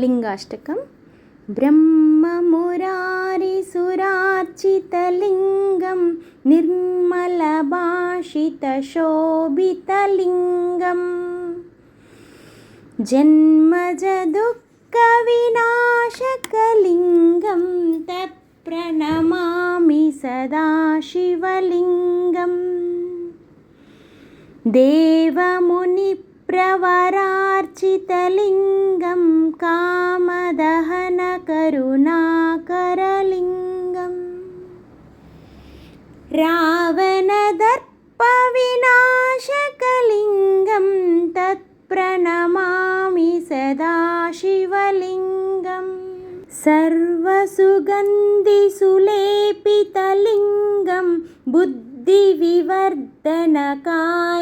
लिङ्गाष्टकं ब्रह्ममुरारिसुरार्चितलिङ्गं निर्मलभाषितशोभितलिङ्गम् जन्मजदुःखविनाशकलिङ्गं तत्प्रणमामि सदा शिवलिङ्गम् देवमुनिप्रवरार्चितलिङ्गं कामदहनकरुणाकरलिङ्गम्। रावणदर्पविनाशकलिङ्गं तत्प्रणमामि सदा शिवलिङ्गम्। सर्वसुगन्धिसुलेपितलिङ्गं बुद्धिविवर्धनकारणलिङ्गम्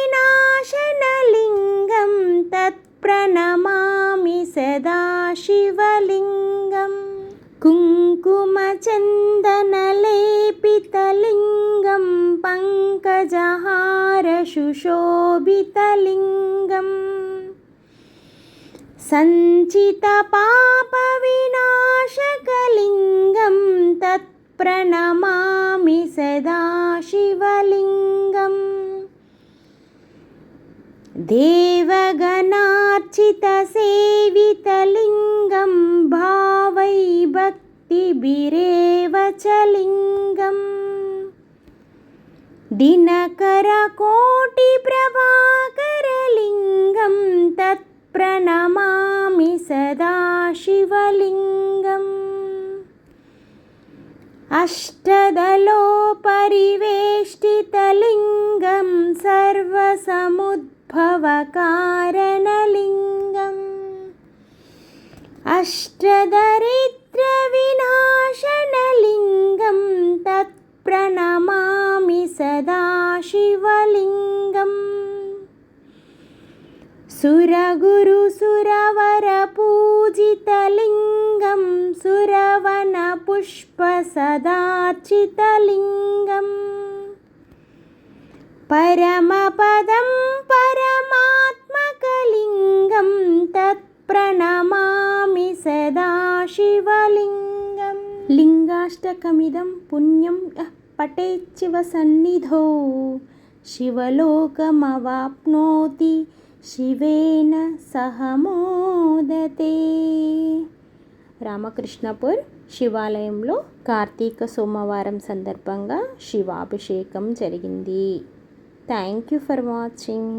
सदा शिवलिङ्गम्। कुङ्कुमचन्दनलेपितलिङ्गं पङ्कजहारशुशोभितलिङ्गम्। सञ्चितपापविनाशकलिङ्गं तत्प्रणमामि सदा शिवलिङ्गम् देवगणार्चितसेवितलिङ्गं भावै भक्तिभिरेव च लिङ्गम्। दिनकरकोटिप्रभाकरलिङ्गं तत्प्रणमामि सदा शिवलिङ्गम्। अष्टदलोपरिवेष्टितलिङ्गं सर्वसमुद्भवकारणलिङ्गम् अष्टदरिद्रविनाशनलिङ्गं तत्प्रणमामि सदा शिवलिङ्गम्। सुरगुरुसुरवरपूजितलिङ्गं सुरवनपुष्पसदार्चितलिङ्गम्। परमपदं శివలింగం లింగాష్టకమిదం పుణ్యం పటేచ్చివ సన్నిధో శివలోకమవాప్నోతి శివేన సహ మోదతే రామకృష్ణపూర్ శివాలయంలో కార్తీక సోమవారం సందర్భంగా శివాభిషేకం జరిగింది. Thank you for watching